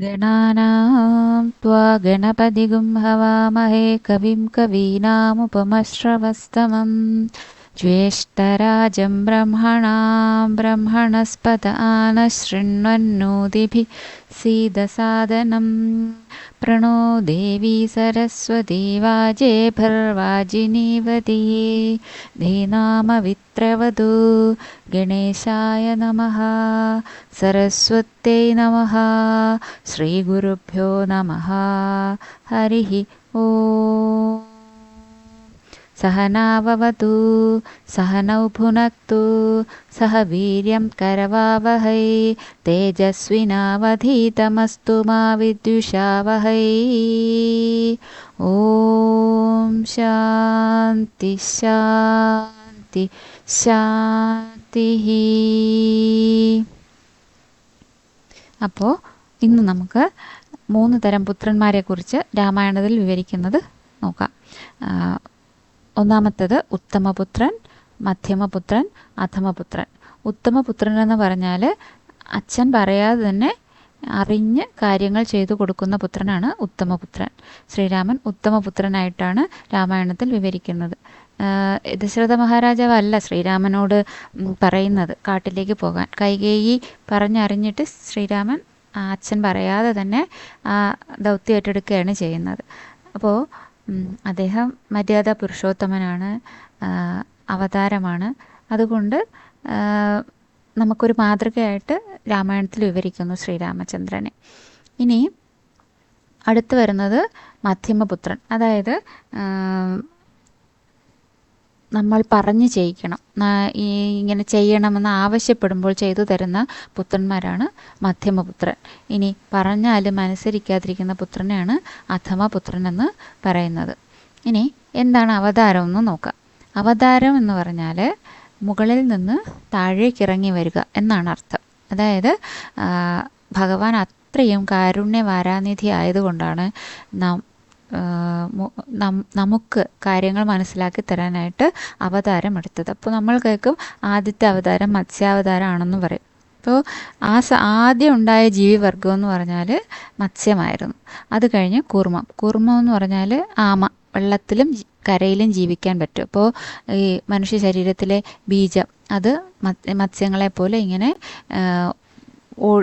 गणानां त्वा गणपतिगुं हवामहे कविं कवीनामुपमश्रवस्तमं। ज्येष्ठराजं ब्रह्मणां ब्रह्मणस्पत आनः शृण्वन्नोदिभिः सीदसादनं प्रणो देवी सरस्वती वाजेभिर्वाजिनीवती धीनामवित्रवधू गणेशाय नमः। सरस्वत्यै नमः। श्रीगुरुभ्यो नमः। हरिः ॐ सहनाववतु सहनौ भुनक्तु सह वीर्यं करवावहै तेजस्विनावधीतमस्तु मा विद्विषावहै ॐ शान्ति शान्ति ശാന്തിഹി അപ്പോൾ ഇന്ന് നമുക്ക് മൂന്ന് തരം പുത്രന്മാരെക്കുറിച്ച് രാമായണത്തിൽ വിവരിക്കുന്നത് നോക്കാം ആ, ഒന്നാമത്തേത് ഉത്തമപുത്രൻ മധ്യമപുത്രൻ അധമപുത്രൻ. ഉത്തമപുത്രൻ എന്ന് പറഞ്ഞാൽ അച്ഛൻ പറയാതെ തന്നെ അറിഞ്ഞ് കാര്യങ്ങൾ ചെയ്തു കൊടുക്കുന്ന പുത്രനാണ് ഉത്തമപുത്രൻ. ശ്രീരാമൻ ഉത്തമപുത്രനായിട്ടാണ് രാമായണത്തിൽ വിവരിക്കുന്നത്. ദശരഥ മഹാരാജാവല്ല ശ്രീരാമനോട് പറയുന്നത് കാട്ടിലേക്ക് പോകാൻ. കൈകേയി പറഞ്ഞറിഞ്ഞിട്ട് ശ്രീരാമൻ അച്ഛൻ പറയാതെ തന്നെ ദൗത്യം ഏറ്റെടുക്കുകയാണ് ചെയ്യുന്നത്. അപ്പോൾ അദ്ദേഹം മര്യാദ പുരുഷോത്തമനാണ് അവതാരമാണ്. അതുകൊണ്ട് നമുക്കൊരു മാതൃകയായിട്ട് രാമായണത്തിൽ വിവരിക്കുന്നു ശ്രീരാമചന്ദ്രനെ. ഇനി അടുത്ത് വരുന്നത് മധ്യമപുത്രൻ. അതായത് നമ്മൾ പറഞ്ഞു ചെയ്യിക്കണം. ഈ ഇങ്ങനെ ചെയ്യണമെന്ന് ആവശ്യപ്പെടുമ്പോൾ ചെയ്തു തരുന്ന പുത്രന്മാരാണ് മധ്യമപുത്രൻ. ഇനി പറഞ്ഞാലും അനുസരിക്കാതിരിക്കുന്ന പുത്രനെയാണ് അധമപുത്രൻ എന്ന് പറയുന്നത്. ഇനി എന്താണ് അവതാരം എന്ന് നോക്കാം. അവതാരം എന്ന് പറഞ്ഞാൽ മുകളിൽ നിന്ന് താഴേക്ക് ഇറങ്ങി വരിക എന്നാണ് അർത്ഥം. അതായത് ഭഗവാൻ അത്രയും കാരുണ്യ വാരാനിധി ആയതുകൊണ്ടാണ് നം- നമുക്ക് കാര്യങ്ങൾ മനസ്സിലാക്കി തരാനായിട്ട് അവതാരം എടുത്തത്. അപ്പോൾ നമ്മൾ കേൾക്കും ആദ്യത്തെ അവതാരം മത്സ്യാവതാരമാണെന്ന് പറയും. അപ്പോൾ ആ ആദ്യം ഉണ്ടായ ജീവിവർഗം എന്ന് പറഞ്ഞാൽ മത്സ്യമായിരുന്നു. അത് കഴിഞ്ഞ് കൂർമ്മം കൂർമ്മം എന്ന് പറഞ്ഞാൽ ആമ വെള്ളത്തിലും കരയിലും ജീവിക്കാൻ പറ്റും. അപ്പോൾ ഈ മനുഷ്യ ശരീരത്തിലെ ബീജം അത് മത്- മത്സ്യങ്ങളെ പോലെ ഇങ്ങനെ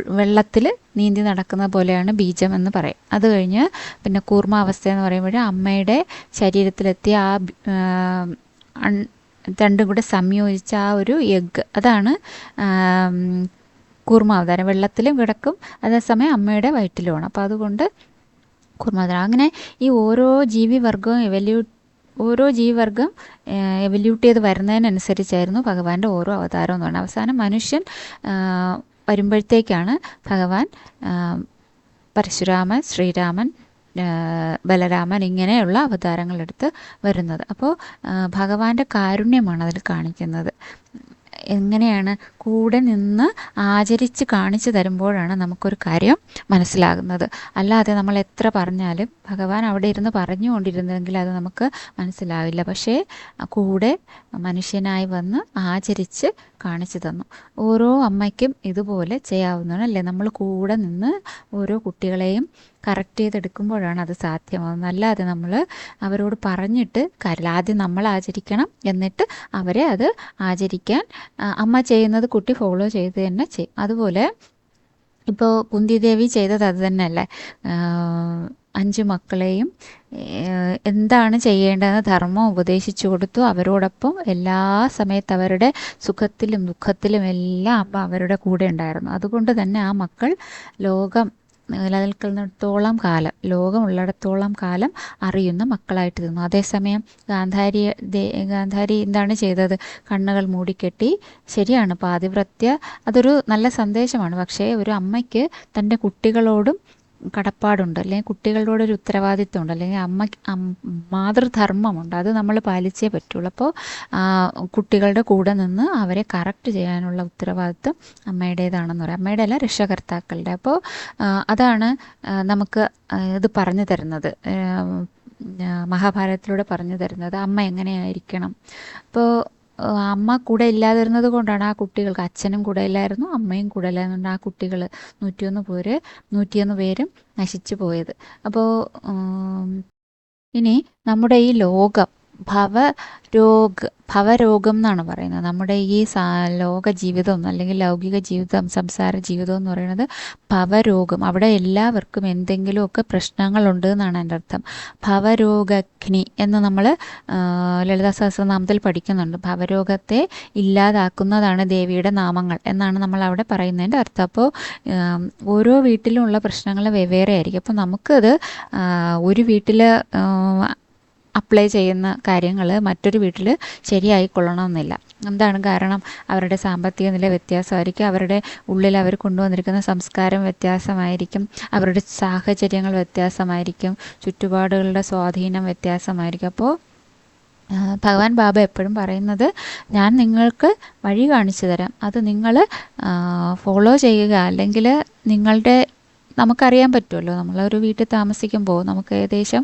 വെള്ളത്തിൽ നീന്തി നടക്കുന്ന പോലെയാണ് ബീജം എന്ന് പറയും. അത് കഴിഞ്ഞ് പിന്നെ കൂർമാവസ്ഥ എന്ന് പറയുമ്പോൾ അമ്മയുടെ ശരീരത്തിലെത്തിയ ആ രണ്ടും കൂടെ സംയോജിച്ച ആ ഒരു എഗ്ഗ് അതാണ് കൂർമാവതാരം. വെള്ളത്തിലും കിടക്കും അതേസമയം അമ്മയുടെ വയറ്റിലുമാണ്. അപ്പോൾ അതുകൊണ്ട് കൂർമാവതാരം. അങ്ങനെ ഈ ഓരോ ജീവി ജീവിവർഗവും എവല്യൂട്ട് ഓരോ ജീവിവർഗം എവല്യൂട്ട് ചെയ്ത് വരുന്നതിനനുസരിച്ചായിരുന്നു ഭഗവാന്റെ ഓരോ അവതാരം എന്ന് പറയുന്നത്. അവസാനം മനുഷ്യൻ വരുമ്പോഴത്തേക്കാണ് ഭഗവാൻ പരശുരാമൻ ശ്രീരാമൻ ബലരാമൻ ഇങ്ങനെയുള്ള അവതാരങ്ങളെടുത്ത് വരുന്നത്. അപ്പോൾ ഭഗവാന്റെ കാരുണ്യമാണ് അതിൽ കാണിക്കുന്നത്. എങ്ങനെയാണ് കൂടെ നിന്ന് ആചരിച്ച് കാണിച്ചു തരുമ്പോഴാണ് നമുക്കൊരു കാര്യം മനസ്സിലാകുന്നത്. അല്ലാതെ നമ്മൾ എത്ര പറഞ്ഞാലും ഭഗവാൻ അവിടെ ഇരുന്ന് പറഞ്ഞുകൊണ്ടിരുന്നെങ്കിൽ അത് നമുക്ക് മനസ്സിലാവില്ല. പക്ഷേ കൂടെ മനുഷ്യനായി വന്ന് ആചരിച്ച് കാണിച്ചു തന്നു. ഓരോ അമ്മയ്ക്കും ഇതുപോലെ ചെയ്യാവുന്നതാണ്. അല്ലേ? നമ്മൾ കൂടെ നിന്ന് ഓരോ കുട്ടികളെയും കറക്റ്റ് ചെയ്തെടുക്കുമ്പോഴാണ് അത് സാധ്യമാകുന്നത് അല്ലാതെ നമ്മൾ അവരോട് പറഞ്ഞിട്ട് കാര്യമില്ല. ആദ്യം നമ്മൾ ആചരിക്കണം എന്നിട്ട് അവരെ അത് ആചരിക്കാൻ അമ്മ ചെയ്യുന്നത് കുട്ടി ഫോളോ ചെയ്ത് തന്നെ ചെയ്യും അതുപോലെ ഇപ്പോൾ കുന്തിദേവി ചെയ്തത് അത് തന്നെയല്ലേ? അഞ്ച് മക്കളെയും എന്താണ് ചെയ്യേണ്ടതെന്ന് ധർമ്മം ഉപദേശിച്ചു കൊടുത്തു. അവരോടൊപ്പം എല്ലാ സമയത്ത് അവരുടെ സുഖത്തിലും ദുഃഖത്തിലും എല്ലാം അമ്മ അവരുടെ കൂടെ ഉണ്ടായിരുന്നു. അതുകൊണ്ട് തന്നെ ആ മക്കൾ ലോകം നിലനിൽക്കുന്നിടത്തോളം കാലം ലോകമുള്ളിടത്തോളം കാലം അറിയുന്ന മക്കളായിട്ട് തീർന്നു അതേസമയം ഗാന്ധാരി ഗാന്ധാരി എന്താണ് ചെയ്തത്? കണ്ണുകൾ മൂടിക്കെട്ടി ശരിയാണ് പാതിവ്രത്യ അതൊരു നല്ല സന്ദേശമാണ്. പക്ഷേ ഒരു അമ്മയ്ക്ക് തന്റെ കുട്ടികളോടും കടപ്പാടുണ്ട് അല്ലെങ്കിൽ കുട്ടികളോട് ഒരു ഉത്തരവാദിത്വമുണ്ട് അല്ലെങ്കിൽ അമ്മ മാതൃധർമ്മമുണ്ട്. അത് നമ്മൾ പാലിച്ചേ പറ്റുള്ളൂ. അപ്പോൾ കുട്ടികളുടെ കൂടെ നിന്ന് അവരെ കറക്റ്റ് ചെയ്യാനുള്ള ഉത്തരവാദിത്വം അമ്മയുടേതാണെന്ന് പറയാം. അമ്മയുടെ അല്ല രക്ഷകർത്താക്കളുടെ. അപ്പോൾ അതാണ് നമുക്ക് ഇത് പറഞ്ഞു തരുന്നത്. മഹാഭാരതത്തിലൂടെ പറഞ്ഞു തരുന്നത്. അമ്മ എങ്ങനെയായിരിക്കണം? അപ്പോൾ അമ്മ കൂടെ ഇല്ലാതിരുന്നത് കൊണ്ടാണ് ആ കുട്ടികൾക്ക് അച്ഛനും കൂടെ ഇല്ലായിരുന്നു അമ്മയും കൂടെ ഇല്ലായിരുന്നു. ആ കുട്ടികൾ നൂറ്റിയൊന്ന് പേര് നൂറ്റിയൊന്ന് പേരും നശിച്ചു പോയത്. അപ്പോൾ ഇനി നമ്മുടെ ഈ ലോകം ഭവരോഗ ഭവരോഗം എന്നാണ് പറയുന്നത്. നമ്മുടെ ഈ ലോക ജീവിതം അല്ലെങ്കിൽ ലൗകിക ജീവിതം സംസാര ജീവിതം എന്ന് പറയുന്നത് ഭവരോഗം. അവിടെ എല്ലാവർക്കും എന്തെങ്കിലുമൊക്കെ പ്രശ്നങ്ങളുണ്ട് എന്നാണ് എന്റെ അർത്ഥം. ഭവരോഗഗ്നി എന്ന് നമ്മൾ ലളിത സഹസ്രനാമത്തിൽ പഠിക്കുന്നുണ്ട്. ഭവരോഗത്തെ ഇല്ലാതാക്കുന്നതാണ് ദേവിയുടെ നാമങ്ങൾ എന്നാണ് നമ്മൾ അവിടെ പറയുന്നതിന്റെ അർത്ഥം. അപ്പോൾ ഓരോ വീട്ടിലുമുള്ള പ്രശ്നങ്ങൾ വെവ്വേറെ ആയിരിക്കും. അപ്പോൾ നമുക്കത് ഒരു വീട്ടിൽ അപ്ലൈ ചെയ്യുന്ന കാര്യങ്ങൾ മറ്റൊരു വീട്ടിൽ ശരിയായിക്കൊള്ളണമെന്നില്ല. എന്താണ് കാരണം? അവരുടെ സാമ്പത്തിക നില വ്യത്യാസമായിരിക്കും. അവരുടെ ഉള്ളിൽ അവർ കൊണ്ടുവന്നിരിക്കുന്ന സംസ്കാരം വ്യത്യാസമായിരിക്കും. അവരുടെ സാഹചര്യങ്ങൾ വ്യത്യാസമായിരിക്കും. ചുറ്റുപാടുകളുടെ സ്വാധീനം വ്യത്യാസമായിരിക്കും. അപ്പോൾ ഭഗവാൻ ബാബ എപ്പോഴും പറയുന്നത് ഞാൻ നിങ്ങൾക്ക് വഴി കാണിച്ചു തരാം. അത് നിങ്ങൾ ഫോളോ ചെയ്യുക. അല്ലെങ്കിൽ നിങ്ങളുടെ നമുക്കറിയാൻ പറ്റുമല്ലോ. നമ്മളൊരു വീട്ടിൽ താമസിക്കുമ്പോൾ നമുക്ക് ഏകദേശം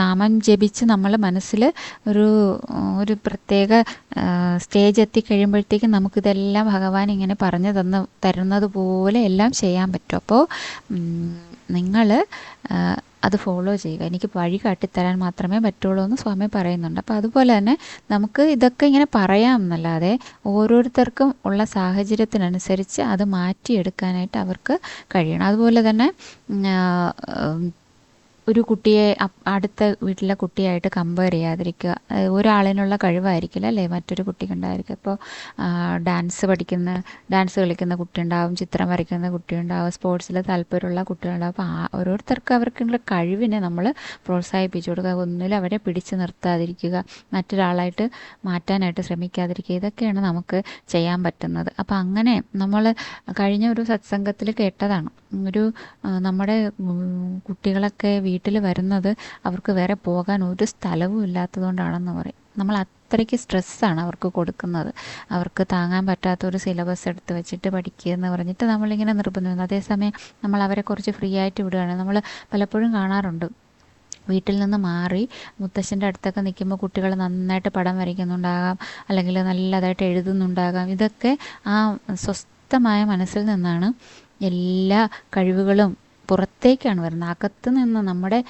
നാമം ജപിച്ച് നമ്മൾ മനസ്സിൽ ഒരു ഒരു പ്രത്യേക സ്റ്റേജ് എത്തിക്കഴിയുമ്പോഴത്തേക്കും നമുക്കിതെല്ലാം ഭഗവാൻ ഇങ്ങനെ പറഞ്ഞു തന്ന് തരുന്നത് പോലെ എല്ലാം ചെയ്യാൻ പറ്റും. അപ്പോൾ നിങ്ങൾ അത് ഫോളോ ചെയ്യുക. എനിക്ക് വഴി കാട്ടിത്തരാൻ മാത്രമേ പറ്റുള്ളൂ എന്ന് സ്വാമി പറയുന്നുണ്ട്. അപ്പോൾ അതുപോലെ തന്നെ നമുക്ക് ഇതൊക്കെ ഇങ്ങനെ പറയാം എന്നല്ലാതെ ഓരോരുത്തർക്കും ഉള്ള സാഹചര്യത്തിനനുസരിച്ച് അത് മാറ്റിയെടുക്കാനായിട്ട് അവർക്ക് കഴിയണം. അതുപോലെ തന്നെ ഒരു കുട്ടിയെ അടുത്ത വീട്ടിലെ കുട്ടിയായിട്ട് കമ്പയർ ചെയ്യാതിരിക്കുക. ഒരാളിനുള്ള കഴിവായിരിക്കില്ല അല്ലേ? മറ്റൊരു കുട്ടിക്ക് ഉണ്ടായിരിക്കും ഇപ്പോൾ ഡാൻസ് പഠിക്കുന്ന ഡാൻസ് കളിക്കുന്ന കുട്ടിയുണ്ടാവും ചിത്രം വരയ്ക്കുന്ന കുട്ടിയുണ്ടാവും സ്പോർട്സിൽ താല്പര്യമുള്ള കുട്ടികളുണ്ടാവും. അപ്പോൾ ആ ഓരോരുത്തർക്കും അവർക്കുള്ള കഴിവിനെ നമ്മൾ പ്രോത്സാഹിപ്പിച്ചു കൊടുക്കുക. ഒന്നിലും അവരെ പിടിച്ചു നിർത്താതിരിക്കുക. മറ്റൊരാളായിട്ട് മാറ്റാനായിട്ട് ശ്രമിക്കാതിരിക്കുക. ഇതൊക്കെയാണ് നമുക്ക് ചെയ്യാൻ പറ്റുന്നത്. അപ്പോൾ അങ്ങനെ നമ്മൾ കഴിഞ്ഞ ഒരു സത്സംഗത്തിൽ കേട്ടതാണ്. ഒരു നമ്മുടെ കുട്ടികളൊക്കെ വീട്ടിൽ വരുന്നത് അവർക്ക് വേറെ പോകാൻ ഒരു സ്ഥലവും ഇല്ലാത്തതുകൊണ്ടാണെന്ന് പറയും. നമ്മൾ അത്രയ്ക്ക് സ്ട്രെസ്സാണ് അവർക്ക് കൊടുക്കുന്നത്. അവർക്ക് താങ്ങാൻ പറ്റാത്ത ഒരു സിലബസ് എടുത്ത് വെച്ചിട്ട് പഠിക്കുക എന്ന് പറഞ്ഞിട്ട് നമ്മളിങ്ങനെ നിർബന്ധം. അതേസമയം നമ്മൾ അവരെ കുറച്ച് ഫ്രീ ആയിട്ട് വിടുകയാണ്. നമ്മൾ പലപ്പോഴും കാണാറുണ്ട്. വീട്ടിൽ നിന്ന് മാറി മുത്തശ്ശന്റെ അടുത്തൊക്കെ നിൽക്കുമ്പോൾ കുട്ടികൾ നന്നായിട്ട് പടം വരയ്ക്കുന്നുണ്ടാകാം അല്ലെങ്കിൽ നല്ലതായിട്ട് എഴുതുന്നുണ്ടാകാം. ഇതൊക്കെ ആ സ്വസ്ഥമായ മനസ്സിൽ നിന്നാണ് എല്ലാ കഴിവുകളും പുറത്തേക്കാണ് വരുന്നത്. അകത്ത് നിന്ന് നമ്മുടെ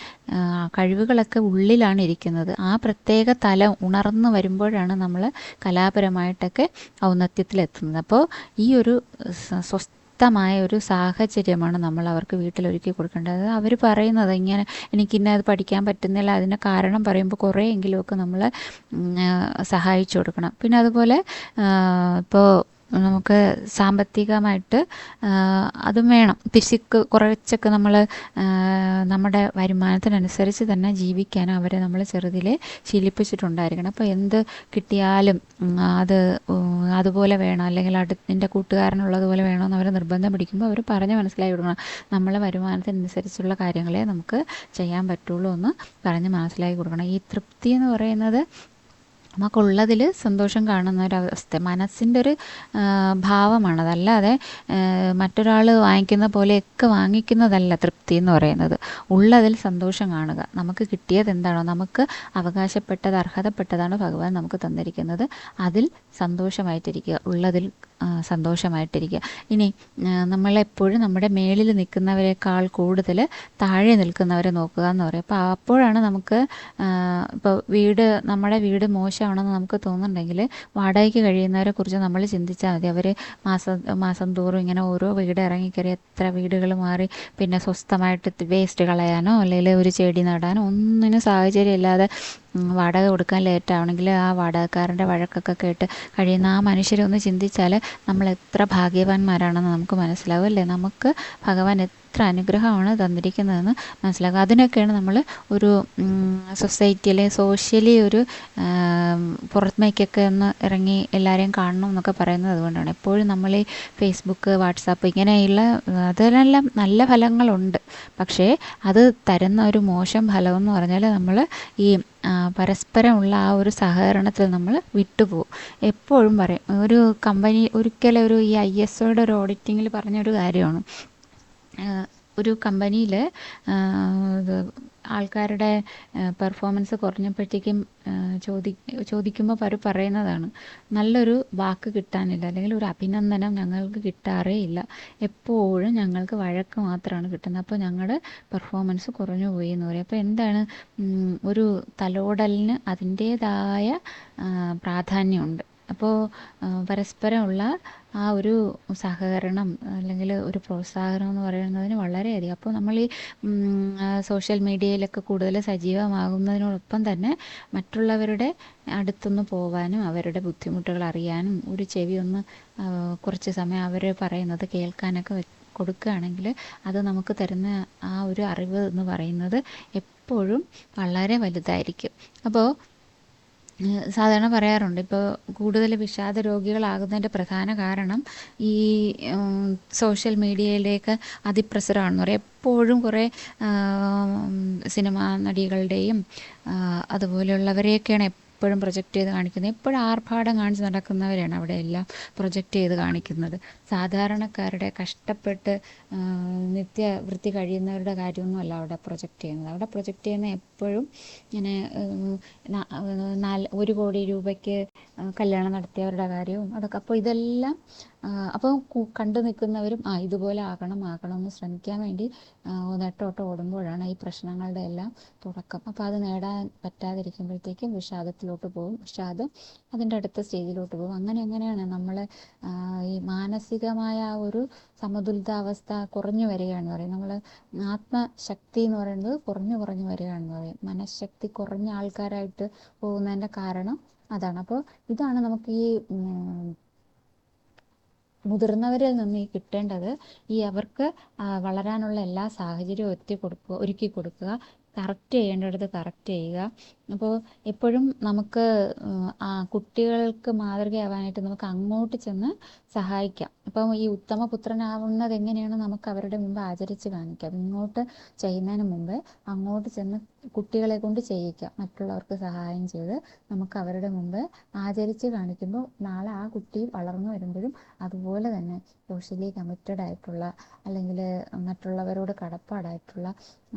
കഴിവുകളൊക്കെ ഉള്ളിലാണ് ഇരിക്കുന്നത്. ആ പ്രത്യേക തലം ഉണർന്നു വരുമ്പോഴാണ് നമ്മൾ കലാപരമായിട്ടൊക്കെ ഔന്നത്യത്തിലെത്തുന്നത്. അപ്പോൾ ഈ ഒരു സ്വസ്ഥ വ്യക്തമായ ഒരു സാഹചര്യമാണ് നമ്മൾ അവർക്ക് വീട്ടിലൊരുക്കി കൊടുക്കേണ്ടത്. അവർ പറയുന്നത് ഇങ്ങനെ എനിക്കിന്നെ അത് പഠിക്കാൻ പറ്റുന്നില്ല അതിന് കാരണം പറയുമ്പോൾ കുറേയെങ്കിലുമൊക്കെ നമ്മൾ സഹായിച്ചു കൊടുക്കണം. പിന്നെ അതുപോലെ ഇപ്പോൾ നമുക്ക് സാമ്പത്തികമായിട്ട് അതും വേണം. പിശുക്ക് കുറച്ചൊക്കെ നമ്മൾ നമ്മുടെ വരുമാനത്തിനനുസരിച്ച് തന്നെ ജീവിക്കാനും അവരെ നമ്മൾ ചെറുതിലെ ശീലിപ്പിച്ചിട്ടുണ്ടായിരിക്കണം. അപ്പോൾ എന്ത് കിട്ടിയാലും അത് അതുപോലെ വേണം. അല്ലെങ്കിൽ അടുത്തിന്റെ കൂട്ടുകാരനുള്ളതുപോലെ വേണമെന്ന് അവർ നിർബന്ധം പിടിക്കുമ്പോൾ അവർ പറഞ്ഞ് മനസ്സിലായി കൊടുക്കണം നമ്മളെ വരുമാനത്തിനനുസരിച്ചുള്ള കാര്യങ്ങളെ നമുക്ക് ചെയ്യാൻ പറ്റുള്ളൂ എന്ന് പറഞ്ഞ് മനസ്സിലാക്കി കൊടുക്കണം. ഈ തൃപ്തി എന്ന് പറയുന്നത് നമുക്കുള്ളതിൽ സന്തോഷം കാണുന്ന ഒരവസ്ഥ മനസ്സിന്റെ ഒരു ഭാവമാണ്. അതല്ലാതെ മറ്റൊരാൾ വാങ്ങിക്കുന്ന പോലെയൊക്കെ വാങ്ങിക്കുന്നതല്ല തൃപ്തി എന്ന് പറയുന്നത്. ഉള്ളതിൽ സന്തോഷം കാണുക. നമുക്ക് കിട്ടിയത് എന്താണോ നമുക്ക് അവകാശപ്പെട്ടത് അർഹതപ്പെട്ടതാണ് ഭഗവാൻ നമുക്ക് തന്നിരിക്കുന്നത്. അതിൽ സന്തോഷമായിട്ടിരിക്കുക. ഉള്ളതിൽ സന്തോഷമായിട്ടിരിക്കുക. ഇനി നമ്മളെപ്പോഴും നമ്മുടെ മേളിൽ നിൽക്കുന്നവരെക്കാൾ കൂടുതൽ താഴെ നിൽക്കുന്നവരെ നോക്കുക എന്ന് പറയും. അപ്പോൾ അപ്പോഴാണ് നമുക്ക് ഇപ്പോൾ വീട് നമ്മുടെ വീട് മോശമാണെന്ന് നമുക്ക് തോന്നുന്നുണ്ടെങ്കിൽ വാടകയ്ക്ക് കഴിയുന്നവരെ കുറിച്ച് നമ്മൾ ചിന്തിച്ചാൽ മതി. അവർ മാസം മാസം തോറും ഇങ്ങനെ ഓരോ വീട് ഇറങ്ങിക്കയറി എത്ര വീടുകൾ മാറി പിന്നെ സ്വസ്ഥമായിട്ട് വേസ്റ്റ് കളയാനോ അല്ലെങ്കിൽ ഒരു ചെടി നടാനോ ഒന്നിനും സാഹചര്യം ഇല്ലാതെ വാടക കൊടുക്കാൻ ലേറ്റാവണമെങ്കിൽ ആ വാടകക്കാരന്റെ വഴക്കൊക്കെ കേട്ട് കഴിയുന്ന ആ മനുഷ്യരെ ഒന്ന് ചിന്തിച്ചാൽ നമ്മൾ എത്ര ഭാഗ്യവാന്മാരാണെന്ന് നമുക്ക് മനസ്സിലാവും അല്ലേ? നമുക്ക് ഭഗവാൻ എത്ര അനുഗ്രഹമാണ് തന്നിരിക്കുന്നതെന്ന് മനസ്സിലാക്കുക അതിനൊക്കെയാണ് നമ്മൾ ഒരു സൊസൈറ്റിയിലെ സോഷ്യലി ഒരു പുറമേക്കൊക്കെ ഒന്ന് ഇറങ്ങി എല്ലാവരെയും കാണണം എന്നൊക്കെ പറയുന്നത് അതുകൊണ്ടാണ്. എപ്പോഴും നമ്മൾ ഈ ഫേസ്ബുക്ക് വാട്സാപ്പ് ഇങ്ങനെയുള്ള അതിനെല്ലാം നല്ല ഫലങ്ങളുണ്ട്. പക്ഷേ അത് തരുന്ന ഒരു മോശം ഫലമെന്ന് പറഞ്ഞാൽ നമ്മൾ ഈ പരസ്പരമുള്ള ആ ഒരു സഹകരണത്തിൽ നമ്മൾ വിട്ടുപോകും. എപ്പോഴും പറയും ഒരു കമ്പനി ഒരിക്കലും ഒരു ഈ ഐ എസ് ഒയുടെ ഒരു ഓഡിറ്റിങ്ങിൽ പറഞ്ഞൊരു കാര്യമാണ്. ഒരു കമ്പനിയിൽ ആൾക്കാരുടെ പെർഫോമൻസ് കുറഞ്ഞപ്പോഴത്തേക്കും ചോദി ചോദിക്കുമ്പോൾ അവർ പറയുന്നതാണ് നല്ലൊരു വാക്ക് കിട്ടാനില്ല അല്ലെങ്കിൽ ഒരു അഭിനന്ദനം ഞങ്ങൾക്ക് കിട്ടാറേ ഇല്ല. എപ്പോഴും ഞങ്ങൾക്ക് വഴക്ക് മാത്രമാണ് കിട്ടുന്നത്. അപ്പോൾ ഞങ്ങളുടെ പെർഫോമൻസ് കുറഞ്ഞു പോയി എന്ന് പറയും. അപ്പോൾ എന്താണ് ഒരു തലോടലിന് അതിന്റേതായ പ്രാധാന്യമുണ്ട്. അപ്പോൾ പരസ്പരമുള്ള ആ ഒരു സഹകരണം അല്ലെങ്കിൽ ഒരു പ്രോത്സാഹനം എന്ന് പറയുന്നതിന് വളരെയധികം. അപ്പോൾ നമ്മൾ ഈ സോഷ്യൽ മീഡിയയിലൊക്കെ കൂടുതൽ സജീവമാകുന്നതിനോടൊപ്പം തന്നെ മറ്റുള്ളവരുടെ അടുത്തൊന്ന് പോവാനും അവരുടെ ബുദ്ധിമുട്ടുകൾ അറിയാനും ഒരു ചെവി ഒന്ന് കുറച്ച് സമയം അവർ പറയുന്നത് കേൾക്കാനൊക്കെ കൊടുക്കുകയാണെങ്കിൽ അത് നമുക്ക് തരുന്ന ആ ഒരു അറിവ് എന്ന് പറയുന്നത് എപ്പോഴും വളരെ വലുതായിരിക്കും. അപ്പോൾ സാധാരണ പറയാറുണ്ട്. ഇപ്പോൾ കൂടുതൽ വിഷാദ രോഗികളാകുന്നതിന്റെ പ്രധാന കാരണം ഈ സോഷ്യൽ മീഡിയയിലേക്ക് അതിപ്രസരമാണെന്ന് പറയും. എപ്പോഴും കുറേ സിനിമാ നടികളുടെയും അതുപോലെയുള്ളവരെയൊക്കെയാണ് എപ്പോഴും പ്രൊജക്റ്റ് ചെയ്ത് കാണിക്കുന്നത്. എപ്പോഴും ആർഭാടം കാണിച്ച് നടക്കുന്നവരെയാണ് അവിടെ എല്ലാം പ്രൊജക്റ്റ് ചെയ്ത് കാണിക്കുന്നത്. സാധാരണക്കാരുടെ കഷ്ടപ്പെട്ട് നിത്യവൃത്തി കഴിയുന്നവരുടെ കാര്യമൊന്നുമല്ല അവിടെ പ്രൊജക്റ്റ് ചെയ്യുന്നത്. അവിടെ പ്രൊജക്റ്റ് ചെയ്യുന്ന എപ്പോഴും ഇങ്ങനെ നാല് ഒരു കോടി രൂപയ്ക്ക് കല്യാണം നടത്തിയവരുടെ കാര്യവും അതൊക്കെ. അപ്പോൾ ഇതെല്ലാം അപ്പോൾ കണ്ടു നിൽക്കുന്നവരും ആ ഇതുപോലെ ആകണം ആകണം എന്ന് ശ്രമിക്കാൻ വേണ്ടി നെട്ടോട്ട് ഓടുമ്പോഴാണ് ഈ പ്രശ്നങ്ങളുടെ എല്ലാം തുടക്കം. അപ്പോൾ അത് നേടാൻ പറ്റാതിരിക്കുമ്പോഴത്തേക്കും വിഷാദത്തിലോട്ട് പോകും. വിഷാദം അതിന്റെ അടുത്ത സ്റ്റേജിലോട്ട് പോകും. അങ്ങനെ അങ്ങനെയാണ് നമ്മൾ ഈ മാനസികമായ ആ ഒരു സമതുലിതാവസ്ഥ കുറഞ്ഞു വരികയാണെന്ന് പറയും. നമ്മൾ ആത്മശക്തി എന്ന് പറയുന്നത് കുറഞ്ഞു കുറഞ്ഞു വരികയാണെന്ന് പറയും. മനഃശക്തി കുറഞ്ഞ ആൾക്കാരായിട്ട് പോകുന്നതിന്റെ കാരണം അതാണ്. അപ്പോൾ ഇതാണ് നമുക്ക് ഈ മുതിർന്നവരിൽ നിന്ന് ഈ കിട്ടേണ്ടത് ഈ അവർക്ക് വളരാനുള്ള എല്ലാ സാഹചര്യവും എത്തി കൊടുക്കുക ഒരുക്കി കൊടുക്കുക. കറക്റ്റ് ചെയ്യേണ്ടടുത്ത് കറക്റ്റ് ചെയ്യുക. അപ്പോൾ എപ്പോഴും നമുക്ക് ആ കുട്ടികൾക്ക് മാതൃകയാവാനായിട്ട് നമുക്ക് അങ്ങോട്ട് ചെന്ന് സഹായിക്കാം. അപ്പം ഈ ഉത്തമ പുത്രനാവുന്നത് എങ്ങനെയാണ് നമുക്ക് അവരുടെ മുമ്പ് ആചരിച്ച് കാണിക്കാം. ഇങ്ങോട്ട് ചെയ്യുന്നതിന് മുമ്പ് അങ്ങോട്ട് ചെന്ന് കുട്ടികളെ കൊണ്ട് ചെയ്യിക്കാം. മറ്റുള്ളവർക്ക് സഹായം ചെയ്ത് നമുക്ക് അവരുടെ മുമ്പ് ആചരിച്ച് കാണിക്കുമ്പോൾ നാളെ ആ കുട്ടി വളർന്നു വരുമ്പോഴും അതുപോലെ തന്നെ സോഷ്യലി കമ്മിറ്റഡ് ആയിട്ടുള്ള അല്ലെങ്കിൽ മറ്റുള്ളവരോട് കടപ്പാടായിട്ടുള്ള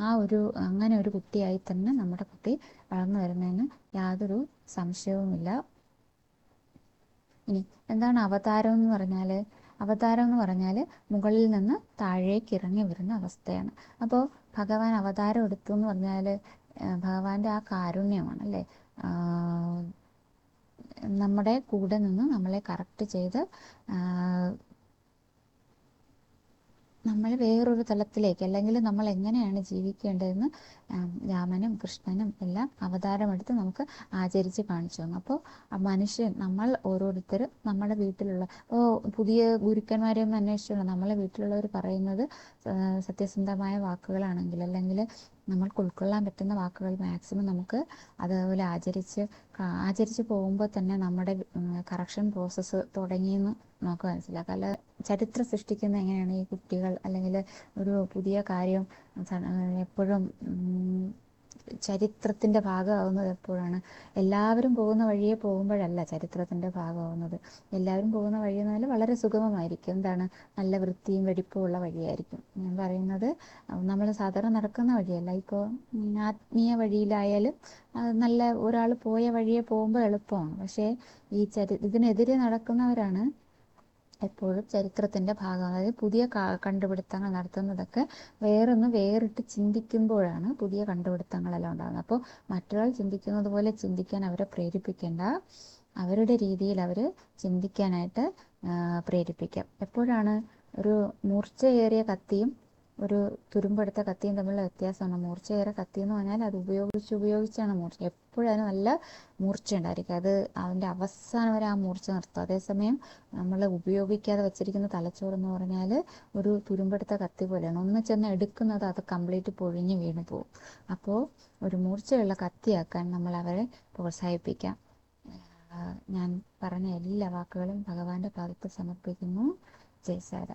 ആ ഒരു അങ്ങനെ ഒരു കുട്ടിയായി തന്നെ നമ്മുടെ കുട്ടി വളർന്നു വരുന്നതിന് യാതൊരു സംശയവുമില്ല. ഇനി എന്താണ് അവതാരം എന്ന് പറഞ്ഞാൽ അവതാരം എന്ന് പറഞ്ഞാൽ മുകളിൽ നിന്ന് താഴേക്ക് ഇറങ്ങി വരുന്ന അവസ്ഥയാണ്. അപ്പോൾ ഭഗവാൻ അവതാരം എടുത്തു എന്ന് പറഞ്ഞാൽ ഭഗവാന്റെ ആ കാരുണ്യമാണ് അല്ലേ? നമ്മുടെ കൂടെ നിന്ന് നമ്മളെ കറക്റ്റ് ചെയ്ത് നമ്മൾ വേറൊരു തലത്തിലേക്ക് അല്ലെങ്കിൽ നമ്മൾ എങ്ങനെയാണ് ജീവിക്കേണ്ടതെന്ന് രാമനും കൃഷ്ണനും എല്ലാം അവതാരമെടുത്ത് നമുക്ക് ആചരിച്ച് കാണിച്ചു തന്നു. അപ്പോൾ മനുഷ്യൻ നമ്മൾ ഓരോരുത്തർ നമ്മുടെ വീട്ടിലുള്ള ഓ പുതിയ ഗുരുക്കന്മാരെയൊന്നും അന്വേഷിച്ചുള്ള നമ്മളെ വീട്ടിലുള്ളവർ പറയുന്നത് സത്യസന്ധമായ വാക്കുകളാണെങ്കിൽ അല്ലെങ്കിൽ നമ്മൾക്ക് ഉൾക്കൊള്ളാൻ പറ്റുന്ന വാക്കുകൾ മാക്സിമം നമുക്ക് അതേപോലെ ആചരിച്ച് ആചരിച്ച് പോകുമ്പോൾ തന്നെ നമ്മുടെ കറക്ഷൻ പ്രോസസ്സ് തുടങ്ങിയെന്ന് നമുക്ക് മനസ്സിലാക്കാം. അല്ല ചരിത്രം സൃഷ്ടിക്കുന്ന എങ്ങനെയാണ് ഈ കുട്ടികൾ? അല്ലെങ്കിൽ ഒരു പുതിയ കാര്യം എപ്പോഴും ചരിത്രത്തിന്റെ ഭാഗമാവുന്നത് എപ്പോഴാണ്? എല്ലാവരും പോകുന്ന വഴിയെ പോകുമ്പോഴല്ല ചരിത്രത്തിന്റെ ഭാഗമാവുന്നത്. എല്ലാവരും പോകുന്ന വഴി എന്നാൽ വളരെ സുഗമമായിരിക്കും. എന്താണ്? നല്ല വൃത്തിയും വെടിപ്പും ഉള്ള വഴിയായിരിക്കും. ഞാൻ പറയുന്നത് നമ്മൾ സാധാരണ നടക്കുന്ന വഴിയല്ല. ഇപ്പോൾ ആത്മീയ വഴിയിലായാലും നല്ല ഒരാൾ പോയ വഴിയെ പോകുമ്പോൾ എളുപ്പമാണ്. പക്ഷേ ഈ ചരി ഇതിനെതിരെ നടക്കുന്നവരാണ് എപ്പോഴും ചരിത്രത്തിന്റെ ഭാഗം അതായത് പുതിയ കണ്ടുപിടുത്തങ്ങൾ നടത്തുന്നതൊക്കെ വേറൊന്ന് വേറിട്ട് ചിന്തിക്കുമ്പോഴാണ് പുതിയ കണ്ടുപിടുത്തങ്ങളെല്ലാം ഉണ്ടാകുന്നത്. അപ്പോൾ മറ്റൊരാൾ ചിന്തിക്കുന്നത് പോലെ ചിന്തിക്കാൻ അവരെ പ്രേരിപ്പിക്കേണ്ട. അവരുടെ രീതിയിൽ അവർ ചിന്തിക്കാനായിട്ട് പ്രേരിപ്പിക്കാം. എപ്പോഴാണ് ഒരു മൂർച്ചയേറിയ കത്തിയും ഒരു തുരുമ്പെടുത്ത കത്തിയും തമ്മിലുള്ള വ്യത്യാസമാണ്. മൂർച്ചയേറെ കത്തി എന്ന് പറഞ്ഞാൽ അത് ഉപയോഗിച്ച് ഉപയോഗിച്ചാണ് മൂർച്ച. എപ്പോഴും അതിന് നല്ല മൂർച്ച ഉണ്ടായിരിക്കും അത് അതിന്റെ അവസാനം വരെ ആ മൂർച്ച നിർത്തും. അതേസമയം നമ്മൾ ഉപയോഗിക്കാതെ വെച്ചിരിക്കുന്ന തലച്ചോറ് എന്ന് പറഞ്ഞാൽ ഒരു തുരുമ്പെടുത്ത കത്തി പോലെയാണ്. ഒന്ന് ചെന്ന് എടുക്കുന്നത് അത് കംപ്ലീറ്റ് പൊഴിഞ്ഞ് വീണ് പോകും അപ്പോൾ ഒരു മൂർച്ചയുള്ള കത്തിയാക്കാൻ നമ്മൾ അവരെ പ്രോത്സാഹിപ്പിക്കാം. ഞാൻ പറഞ്ഞ എല്ലാ വാക്കുകളും ഭഗവാന്റെ പാദത്തിൽ സമർപ്പിക്കുന്നു. ജയ് സാര.